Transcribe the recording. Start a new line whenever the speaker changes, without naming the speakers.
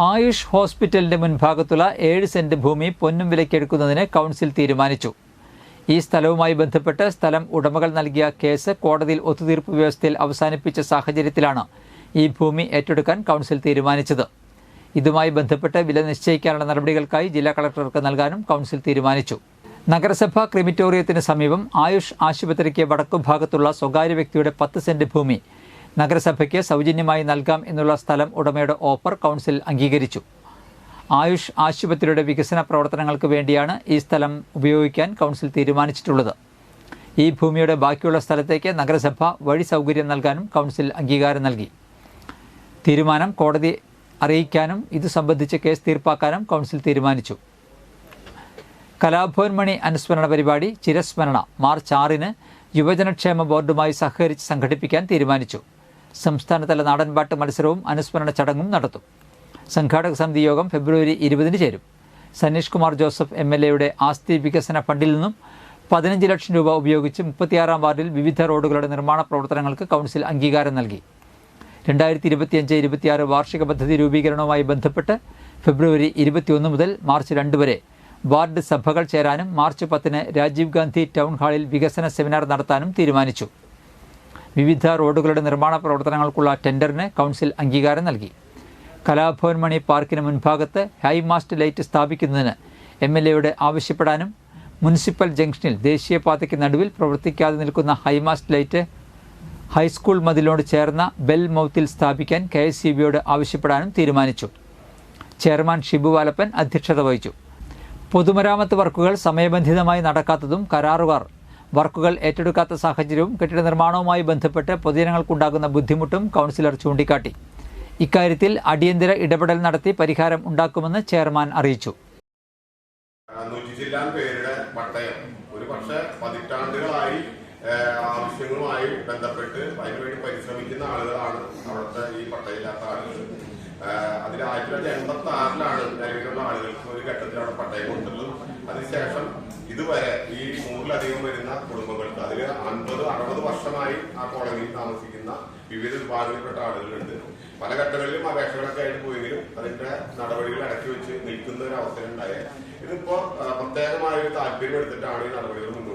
ആയുഷ് ഹോസ്പിറ്റലിന്റെ മുൻഭാഗത്തുള്ള ഏഴ് സെന്റ് ഭൂമി പൊന്നും വിലയ്ക്കെടുക്കുന്നതിന് കൗൺസിൽ തീരുമാനിച്ചു. ഈ സ്ഥലവുമായി ബന്ധപ്പെട്ട് സ്ഥലം ഉടമകൾ നൽകിയ കേസ് കോടതിയിൽ ഒത്തുതീർപ്പ് വ്യവസ്ഥയിൽ അവസാനിപ്പിച്ച സാഹചര്യത്തിലാണ് ഈ ഭൂമി ഏറ്റെടുക്കാൻ കൗൺസിൽ തീരുമാനിച്ചത്. ഇതുമായി ബന്ധപ്പെട്ട് വില നിശ്ചയിക്കാനുള്ള നടപടികൾക്കായി ജില്ലാ കളക്ടർക്ക് നൽകാനും കൗൺസിൽ തീരുമാനിച്ചു. നഗരസഭ ക്രിമിറ്റോറിയത്തിന് സമീപം ആയുഷ് ആശുപത്രിക്ക് വടക്കുഭാഗത്തുള്ള സ്വകാര്യ വ്യക്തിയുടെ പത്ത് സെന്റ് ഭൂമി നഗരസഭയ്ക്ക് സൗജന്യമായി നൽകാം എന്നുള്ള സ്ഥലം ഉടമയുടെ ഓഫർ കൗൺസിൽ അംഗീകരിച്ചു. ആയുഷ് ആശുപത്രിയുടെ വികസന പ്രവർത്തനങ്ങൾക്ക് വേണ്ടിയാണ് ഈ സ്ഥലം ഉപയോഗിക്കാൻ കൗൺസിൽ തീരുമാനിച്ചിട്ടുള്ളത്. ഈ ഭൂമിയുടെ ബാക്കിയുള്ള സ്ഥലത്തേക്ക് നഗരസഭ വഴി സൗകര്യം നൽകാനും കൗൺസിൽ അംഗീകാരം നൽകി. തീരുമാനം കോടതി അറിയിക്കാനും ഇത് സംബന്ധിച്ച് കേസ് തീർപ്പാക്കാനും കൗൺസിൽ തീരുമാനിച്ചു. കലാഭവൻ മണി അനുസ്മരണ പരിപാടി ചിരസ്മരണ മാർച്ച് ആറിന് യുവജനക്ഷേമ ബോർഡുമായി സഹകരിച്ച് സംഘടിപ്പിക്കാൻ തീരുമാനിച്ചു. സംസ്ഥാനതല നാടൻപാട്ട് മത്സരവും അനുസ്മരണ ചടങ്ങും നടത്തും. സംഘാടക സമിതി യോഗം ഫെബ്രുവരി ഇരുപതിന് ചേരും. സനീഷ് കുമാർ ജോസഫ് എം എൽ എയുടെ ആസ്തി വികസന ഫണ്ടിൽ നിന്നും പതിനഞ്ച് ലക്ഷം രൂപ ഉപയോഗിച്ച് മുപ്പത്തിയാറാം വാർഡിൽ വിവിധ റോഡുകളുടെ നിർമ്മാണ പ്രവർത്തനങ്ങൾക്ക് കൗൺസിൽ അംഗീകാരം നൽകി. രണ്ടായിരത്തി ഇരുപത്തിയഞ്ച് ഇരുപത്തിയാറ് വാർഷിക പദ്ധതി രൂപീകരണവുമായി ബന്ധപ്പെട്ട് ഫെബ്രുവരി ഇരുപത്തിയൊന്ന് മുതൽ മാർച്ച് രണ്ട് വരെ വാർഡ് സഭകൾ ചേരാനും മാർച്ച് പത്തിന് രാജീവ് ഗാന്ധി ടൗൺ ഹാളിൽ വികസന സെമിനാർ നടത്താനും തീരുമാനിച്ചു. വിവിധ റോഡുകളുടെ നിർമ്മാണ പ്രവർത്തനങ്ങൾക്കുള്ള ടെൻഡറിന് കൗൺസിൽ അംഗീകാരം നൽകി. കലാഭവൻ മണി പാർക്കിന് മുൻഭാഗത്ത് ഹൈമാസ്റ്റ് ലൈറ്റ് സ്ഥാപിക്കുന്നതിന് എം എൽ എയുടെ ആവശ്യപ്പെടാനും മുനിസിപ്പൽ ജംഗ്ഷനിൽ ദേശീയപാതയ്ക്ക് നടുവിൽ പ്രവർത്തിക്കാതെ നിൽക്കുന്ന ഹൈമാസ്റ്റ് ലൈറ്റ് ഹൈസ്കൂൾ മതിലിനോട് ചേർന്ന ബെൽ മൗത്തിൽ സ്ഥാപിക്കാൻ കെ എസ് സി ബിയോട് ആവശ്യപ്പെടാനും തീരുമാനിച്ചു. ചെയർമാൻ ഷിബു വാലപ്പൻ അധ്യക്ഷത വഹിച്ചു. പൊതുമരാമത്ത് വർക്കുകൾ സമയബന്ധിതമായി നടക്കാത്തതും കരാറുകാർ വർക്കുകൾ ഏറ്റെടുക്കാത്ത സാഹചര്യവും കെട്ടിട നിർമ്മാണവുമായി ബന്ധപ്പെട്ട് പൊതുജനങ്ങൾക്കുണ്ടാകുന്ന ബുദ്ധിമുട്ടും കൗൺസിലർ ചൂണ്ടിക്കാട്ടി. ഇക്കാര്യത്തിൽ അടിയന്തര ഇടപെടൽ നടത്തി പരിഹാരം ഉണ്ടാക്കുമെന്ന് ചെയർമാൻ അറിയിച്ചു.
പതിറ്റാണ്ടുകളായി ആവശ്യങ്ങളുമായി ബന്ധപ്പെട്ട് അതിനുവേണ്ടി പരിശ്രമിക്കുന്ന ആളുകളാണ് അവിടുത്തെ ഈ പട്ടയമില്ലാത്ത ആളുകൾ. അതിൽ ആയിരത്തി തൊള്ളായിരത്തി എൺപത്തി ആറിലാണ് നിലവിലുള്ള ആളുകൾക്ക് ഒരു ഘട്ടത്തിൽ അവിടെ പട്ടയം കൊടുത്തുള്ളൂ അതിനുശേഷം ഇതുവരെ ഈ നൂറിലധികം വരുന്ന കുടുംബങ്ങൾക്ക് അതിൽ അൻപത് അറുപത് വർഷമായി ആ കോളനിയിൽ താമസിക്കുന്ന വിവിധ വിഭാഗങ്ങളിൽപ്പെട്ട ആളുകളുണ്ട്. പല ഘട്ടങ്ങളിലും അപേക്ഷകളൊക്കെ ആയിട്ട് പോയെങ്കിലും അതിന്റെ നടപടികൾ അടക്കി വെച്ച് നിൽക്കുന്ന ഒരു അവസരം ഉണ്ടായത് ഇതിപ്പോ പ്രത്യേകമായ ഒരു താല്പര്യം എടുത്തിട്ടാണ് ഈ നടപടികൾ മുന്നോട്ട്